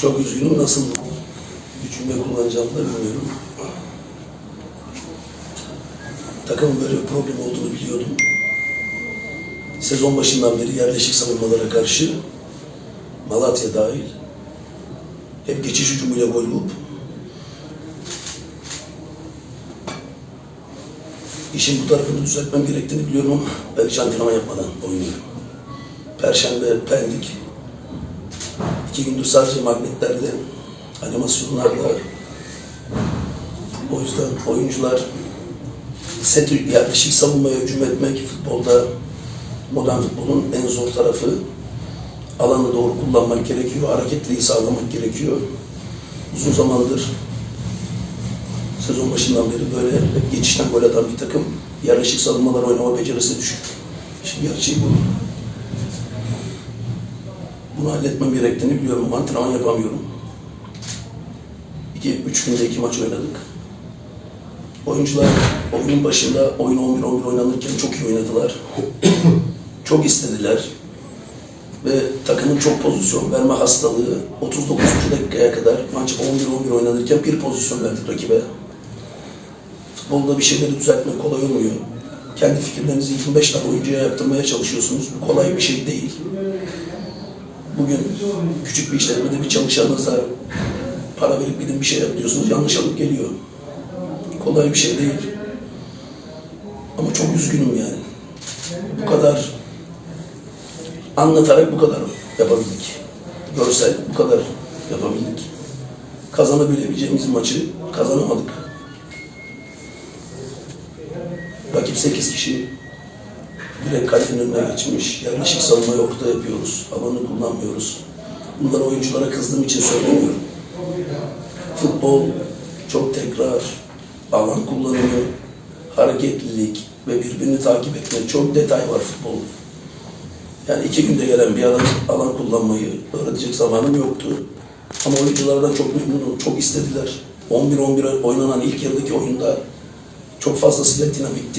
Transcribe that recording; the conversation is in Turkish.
Çok üzgünüm. Nasıl bir cümle kullanacağımı da bilmiyorum. Takımın böyle bir problem olduğunu biliyordum. Sezon başından beri yerleşik savunmalara karşı Malatya dahil hep geçiş hücumuyla gol bulup işin bu tarafını düzeltmem gerektiğini biliyorum ama ben hiç antrenman yapmadan oynuyorum. Perşembe Pendik iki gündür sadece magnetlerde animasyonlarla o yüzden oyuncular set yerleşik savunmaya hücum etmek futbolda modern futbolun en zor tarafı alanı doğru kullanmak gerekiyor, hareketliği sağlamak gerekiyor. Uzun zamandır sezon başından beri böyle geçişten gol atan bir takım yerleşik savunmalar oynama becerisi düşük. Şimdi gerçeği bu. Bunu halletmem gerektiğini biliyorum ama antrenman yapamıyorum. İki, üç günde iki maç oynadık. Oyuncular oyunun başında oyun 11-11 oynanırken çok iyi oynadılar. çok istediler. Ve takımın çok pozisyon verme hastalığı 39. dakikaya kadar maç 11-11 oynanırken bir pozisyon verdik rakibe. Futbolda bir şeyleri düzeltmek kolay olmuyor. Kendi fikirlerinizi 25 tane oyuncuya yaptırmaya çalışıyorsunuz. Bu kolay bir şey değil. Bugün küçük bir işletmede bir çalışanınıza para verip gidin bir şey yap diyorsunuz. Yanlış alıp geliyor. Kolay bir şey değil. Ama çok üzgünüm yani. Bu kadar anlatarak bu kadar yapabildik. Görsel bu kadar yapabildik. Kazanabileceğimiz maçı kazanamadık. Rakip 8 kişi direkt kalenin önüne geçmiş. Yerleşik savunmayı ortada yapıyoruz. Alanı kullanmıyoruz. Bunları oyunculara kızdığım için söylemiyorum. Futbol çok tekrar, alan kullanımı, hareketlilik ve birbirini takip etme çok detay var futbolda. Yani iki günde gelen bir adam alan kullanmayı öğretecek zamanım yoktu. Ama oyunculardan çok memnunum, çok istediler. 11-11 oynanan ilk yarıdaki oyunda çok fazlasıyla dinamikti.